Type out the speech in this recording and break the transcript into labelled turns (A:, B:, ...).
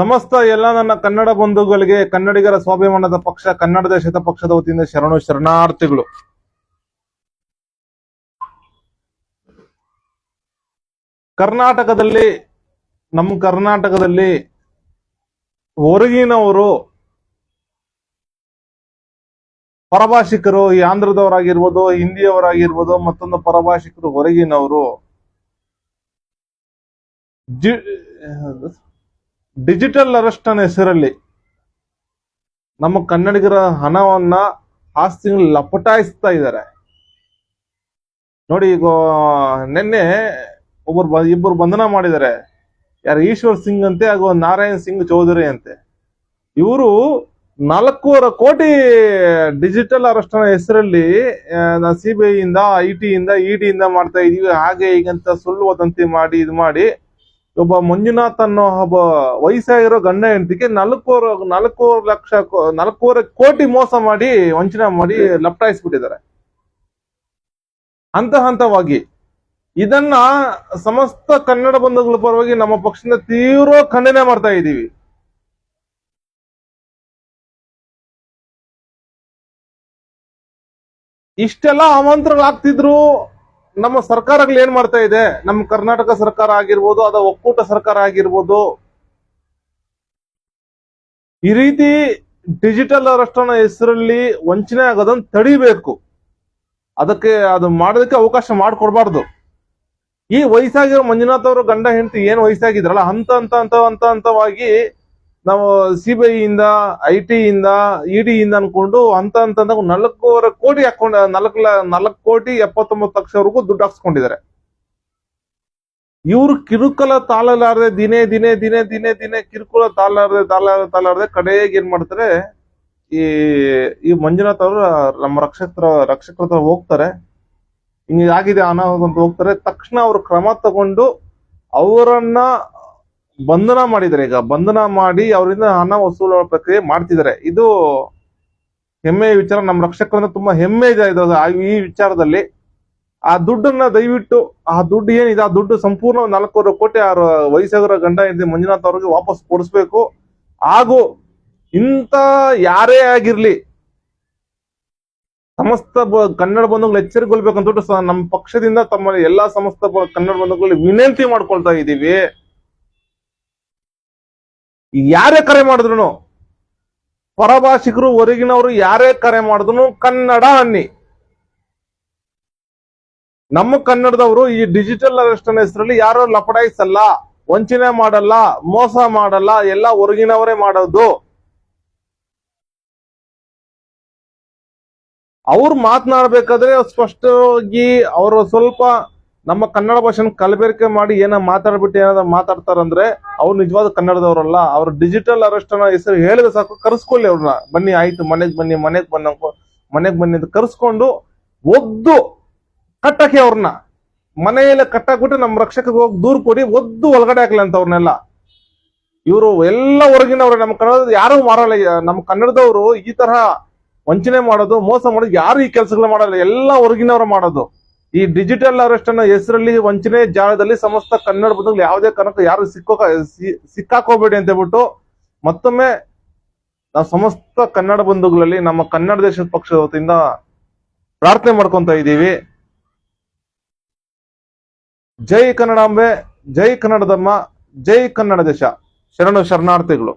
A: ಸಮಸ್ತ ಎಲ್ಲ ನನ್ನ ಕನ್ನಡ ಬಂಧುಗಳಿಗೆ, ಕನ್ನಡಿಗರ ಸ್ವಾಭಿಮಾನದ ಪಕ್ಷ ಕನ್ನಡ ದೇಶದ ಪಕ್ಷದ ವತಿಯಿಂದ ಶರಣು ಶರಣಾರ್ಥಿಗಳು. ಕರ್ನಾಟಕದಲ್ಲಿ, ನಮ್ಮ ಕರ್ನಾಟಕದಲ್ಲಿ ಹೊರಗಿನವರು ಪರಭಾಷಿಕರು, ಈ ಆಂಧ್ರದವರಾಗಿರ್ಬೋದು, ಹಿಂದಿಯವರಾಗಿರ್ಬೋದು, ಮತ್ತೊಂದು ಪರಭಾಷಿಕರು ಹೊರಗಿನವರು. ಡಿಜಿಟಲ್ ಅರೆಸ್ಟ್ ಅನ್ನ ಹೆಸರಲ್ಲಿ ನಮ್ಮ ಕನ್ನಡಿಗರ ಹಣವನ್ನ ಆಸ್ತಿ ಲಪಟಾಯಿಸ್ತಾ ಇದ್ದಾರೆ. ನೋಡಿ, ಈಗ ನಿನ್ನೆ ಒಬ್ಬರು ಇಬ್ಬರು ಬಂಧನ ಮಾಡಿದ್ದಾರೆ. ಯಾರು? ಈಶ್ವರ್ ಸಿಂಗ್ ಅಂತೆ ಹಾಗೂ ನಾರಾಯಣ್ ಸಿಂಗ್ ಚೌಧರಿ ಅಂತೆ. ಇವರು ನಾಲ್ಕೂವರೆ ಕೋಟಿ ಡಿಜಿಟಲ್ ಅರೆಸ್ಟ್ ಹೆಸರಲ್ಲಿ ಸಿ ಬಿ ಐ ಇಂದ, ಐ ಟಿ ಇಂದ ಮಾಡ್ತಾ ಇದೀವಿ. ಹಾಗೆ ಈಗಂತ ಸುಳ್ಳು ವದಂತಿ ಮಾಡಿ, ಇದು ಮಾಡಿ ಒಬ್ಬ ಮಂಜುನಾಥ್ ಅನ್ನೋ ಒಬ್ಬ ವಯಸ್ಸಾಗಿರೋ ಗಂಡ ಹೆಂಡತಿಗೆ ನಾಲ್ಕೂವರೆ ನಾಲ್ಕೂವರೆ ಲಕ್ಷ ನಾಲ್ಕೂವರೆ ಕೋಟಿ ಮೋಸ ಮಾಡಿ, ವಂಚನೆ ಮಾಡಿ ಲಪ್ಟಾಯಿಸ್ಬಿಟ್ಟಿದ್ದಾರೆ. ಹಂತ ಹಂತವಾಗಿ. ಇದನ್ನ ಸಮಸ್ತ ಕನ್ನಡ ಬಂಧುಗಳ ಪರವಾಗಿ ನಮ್ಮ ಪಕ್ಷದಿಂದ ತೀವ್ರ ಖಂಡನೆ ಮಾಡ್ತಾ ಇದ್ದೀವಿ. ಇಷ್ಟೆಲ್ಲ ಅಮಂತ್ರಗಳಾಗ್ತಿದ್ರು. ನಮ್ಮ ಸರ್ಕಾರಗಳು ಏನ್ ಮಾಡ್ತಾ ಇದೆ? ನಮ್ಮ ಕರ್ನಾಟಕ ಸರ್ಕಾರ ಆಗಿರ್ಬೋದು ಅದ ಒಕ್ಕೂಟ ಸರ್ಕಾರ ಆಗಿರ್ಬೋದು. ಈ ರೀತಿ ಡಿಜಿಟಲ್ ಅರಷ್ಟನ ಹೆಸರಲ್ಲಿ ವಂಚನೆ ಆಗೋದನ್ನ ತಡಿಬೇಕು. ಅದಕ್ಕೆ ಅದು ಮಾಡೋದಕ್ಕೆ ಅವಕಾಶ ಮಾಡಿಕೊಡ್ಬಾರ್ದು. ಈ ವಯಸ್ಸಾಗಿರೋ ಮಂಜುನಾಥ್ ಅವರು ಗಂಡ ಹೆಂಡತಿ ಏನ್ ವಯಸ್ಸಾಗಿದ್ರಲ್ಲ, ಹಂತ ಹಂತ ಹಂತ ಹಂತ ಹಂತವಾಗಿ ನಾವು ಸಿ ಬಿ ಐ ಇಂದ ಐ ಇಂದ ಇ ಡಿ ಇಂದ ಅನ್ಕೊಂಡು ಅಂತ ಅಂತಂದ ನಾಲ್ಕೂವರೆ ಕೋಟಿ ಹಾಕೊಂಡ ನಾಲ್ಕು ನಾಲ್ಕು ಕೋಟಿ ಎಪ್ಪತ್ತೊಂಬತ್ತು ಲಕ್ಷವರೆಗೂ ದುಡ್ಡು ಹಾಕ್ಸ್ಕೊಂಡಿದ್ದಾರೆ. ಇವ್ರು ಕಿರುಕುಲ ತಾಳಲಾರದೆ ದಿನೇ ದಿನೇ ದಿನೇ ದಿನೇ ದಿನೇ ಕಿರುಕುಲ ತಾಳಲಾರದೆ ತಾಳ ತಾಳಾರದೆ ಕಡೆಗೆ ಏನ್ ಮಾಡ್ತಾರೆ, ಈ ಈ ಮಂಜುನಾಥ್ ಅವರು, ನಮ್ಮ ರಕ್ಷಕರ ರಕ್ಷಕರ ಹತ್ರ ಹೋಗ್ತಾರೆ. ಹಿಂಗಾಗಿದೆ ಅನಾಹುತ ಅಂತ ಹೋಗ್ತಾರೆ. ತಕ್ಷಣ ಅವರು ಕ್ರಮ ತಗೊಂಡು ಅವರನ್ನ ಬಂಧನ ಮಾಡಿದ್ದಾರೆ. ಈಗ ಬಂಧನ ಮಾಡಿ ಅವರಿಂದ ಹಣ ವಸೂಲ ಪ್ರಕ್ರಿಯೆ ಮಾಡ್ತಿದ್ದಾರೆ. ಇದು ಹೆಮ್ಮೆಯ ವಿಚಾರ. ನಮ್ಮ ರಕ್ಷಕರಿಂದ ತುಂಬಾ ಹೆಮ್ಮೆ ಇದೆ ಈ ವಿಚಾರದಲ್ಲಿ ಆ ದುಡ್ಡನ್ನ ದಯವಿಟ್ಟು, ಆ ದುಡ್ಡು ಏನಿದೆ, ಆ ದುಡ್ಡು ಸಂಪೂರ್ಣ ನಾಲ್ಕೂವರೆ ಕೋಟಿ, ಆರು ವಯಸ್ಸಾಗಿರೋ ಗಂಡ ಇದೆ ಮಂಜುನಾಥ್ ಅವ್ರಿಗೆ ವಾಪಸ್ ಕೊಡಿಸ್ಬೇಕು. ಹಾಗೂ ಇಂಥ ಯಾರೇ ಆಗಿರ್ಲಿ, ಸಮಸ್ತ ಕನ್ನಡ ಬಂಧುಗಳು ಎಚ್ಚರಿಕೊಳ್ಬೇಕಂತ ನಮ್ಮ ಪಕ್ಷದಿಂದ ತಮ್ಮ ಎಲ್ಲಾ ಸಮಸ್ತ ಕನ್ನಡ ಬಂಧುಗಳಿಗೆ ವಿನಂತಿ ಮಾಡ್ಕೊಳ್ತಾ ಇದ್ದೀವಿ. ಯಾರೇ ಕರೆ ಮಾಡಿದ್ರು ಪರಭಾಷಿಕರು ಹೊರಗಿನವರು ಯಾರೇ ಕರೆ ಮಾಡಿದ್ರು ಕನ್ನಡ ಅನ್ನಿ. ನಮ್ಮ ಕನ್ನಡದವರು ಈ ಡಿಜಿಟಲ್ ಅರೆಸ್ಟ್ ಅನ್ನೋ ಹೆಸರಲ್ಲಿ ಯಾರೋ ಲಪಡಾಯಿಸಲ್ಲ, ವಂಚನೆ ಮಾಡಲ್ಲ, ಮೋಸ ಮಾಡಲ್ಲ, ಎಲ್ಲ ಹೊರಗಿನವರೇ ಮಾಡೋದು. ಅವ್ರು ಮಾತನಾಡ್ಬೇಕಾದ್ರೆ ಸ್ಪಷ್ಟವಾಗಿ ಅವರು ಸ್ವಲ್ಪ ನಮ್ಮ ಕನ್ನಡ ಭಾಷೆನ ಕಲಬೆರಕೆ ಮಾಡಿ ಏನೋ ಮಾತಾಡ್ಬಿಟ್ಟು ಏನಾದ್ರು ಮಾತಾಡ್ತಾರಂದ್ರೆ ಅವ್ರು ನಿಜವಾದ ಕನ್ನಡದವರಲ್ಲ, ಅವ್ರು ಡಿಜಿಟಲ್ ಅರೆಸ್ಟ್ ಅನ್ನೋ ಹೆಸರು ಹೇಳಿದ್ರೆ ಸಾಕು, ಕರ್ಸ್ಕೊಳ್ಳಿ ಅವ್ರನ್ನ. ಬನ್ನಿ, ಆಯ್ತು, ಮನೆಗೆ ಬನ್ನಿ, ಮನೆಗೆ ಬನ್ನ ಮನೆಗೆ ಬನ್ನಿ ಅಂತ ಕರ್ಸ್ಕೊಂಡು ಒದ್ದು ಕಟ್ಟಕ್ಕೆ ಅವ್ರನ್ನ. ಮನೆಯಲ್ಲೇ ಕಟ್ಟಾಕ್ಬಿಟ್ಟು ನಮ್ಮ ರಕ್ಷಕರಿಗೆ ಹೋಗಿ ದೂರ ಕೊಡಿ, ಒದ್ದು ಒಳಗಡೆ ಹಾಕ್ಲಿ ಅಂತ ಅವ್ರನ್ನೆಲ್ಲ. ಇವರು ಎಲ್ಲ ಹೊರಗಿನವ್ರೆ, ನಮ್ಮ ಕನ್ನಡದ ಯಾರು ಮಾರಲ್ಲ, ನಮ್ಮ ಕನ್ನಡದವರು ಈ ತರ ವಂಚನೆ ಮಾಡೋದು, ಮೋಸ ಮಾಡೋದು ಯಾರು ಈ ಕೆಲಸಗಳು ಮಾಡಲ್ಲ, ಎಲ್ಲ ಹೊರಗಿನವ್ರ ಮಾಡೋದು. ಈ ಡಿಜಿಟಲ್ ಅರೆಸ್ಟ್ ಅನ್ನೋ ಹೆಸರಲ್ಲಿ ವಂಚನೆ ಜಾಲದಲ್ಲಿ ಸಮಸ್ತ ಕನ್ನಡ ಬಂಧುಗಳು ಯಾವುದೇ ಕಾರಣಕ್ಕೂ ಯಾರು ಸಿಕ್ಕೋ ಸಿಕ್ಕಾಕೋಬೇಡಿ ಅಂತ ಹೇಳ್ಬಿಟ್ಟು ಮತ್ತೊಮ್ಮೆ ನಾವು ಸಮಸ್ತ ಕನ್ನಡ ಬಂಧುಗಳಲ್ಲಿ ನಮ್ಮ ಕನ್ನಡ ದೇಶದ ಪಕ್ಷದ ವತಿಯಿಂದ ಪ್ರಾರ್ಥನೆ ಮಾಡ್ಕೊಂತ ಇದ್ದೀವಿ. ಜೈ ಕನ್ನಡಾಂಬೆ, ಜೈ ಕನ್ನಡದಮ್ಮ, ಜೈ ಕನ್ನಡ ದೇಶ. ಶರಣು ಶರಣಾರ್ಥಿಗಳು.